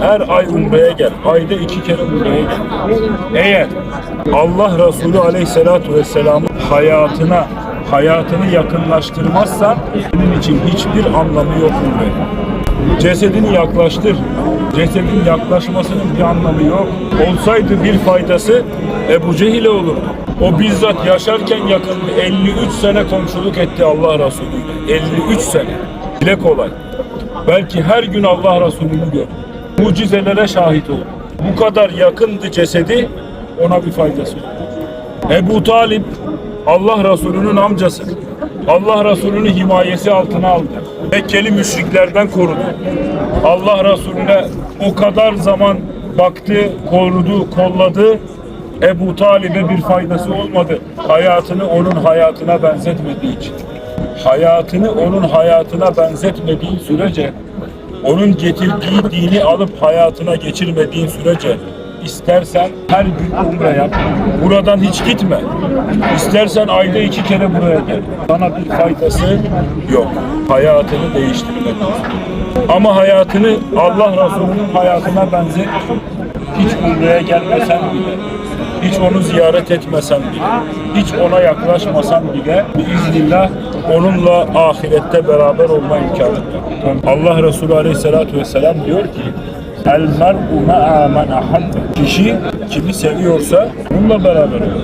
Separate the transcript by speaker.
Speaker 1: Her ay umreye gel. Ayda iki kere umreye gel. Eğer Allah Resulü Aleyhisselatü Vesselam'ın hayatına hayatını yakınlaştırmazsan senin için hiçbir anlamı yok umre. Cesedini yaklaştır. Cesedin yaklaşmasının bir anlamı yok. Olsaydı bir faydası Ebu Cehil'e olurdu. O bizzat yaşarken yakındı. 53 sene komşuluk etti Allah Resulü'yle. 53 sene. Bile kolay. Belki her gün Allah Resulü'nü gör. Mucizelere şahit olur. Bu kadar yakındı cesedi ona bir faydası yok. Ebu Talip Allah Resulü'nün amcası. Allah Resulü'nü himayesi altına aldı. Mekkeli müşriklerden korudu. Allah Resulüne o kadar zaman baktı, korudu, kolladı. Ebu Talib'e bir faydası olmadı. Hayatını onun hayatına benzetmediği için. Hayatını onun hayatına benzetmediğin sürece, onun getirdiği dini alıp hayatına geçirmediğin sürece istersen her gün umre yap. Buradan hiç gitme. İstersen ayda iki kere buraya gel. Sana bir faydası yok. Hayatını değiştirmek. Ama hayatını Allah Resulü'nün hayatına benzet. Hiç umreye gelmesen bile, hiç onu ziyaret etmesen bile, hiç ona yaklaşmasan bile biiznillah onunla ahirette beraber olma imkanı var. Allah Resulü Aleyhisselatü Vesselam diyor ki El mer'u me'a men. Kişi kimi seviyorsa onunla beraber olur.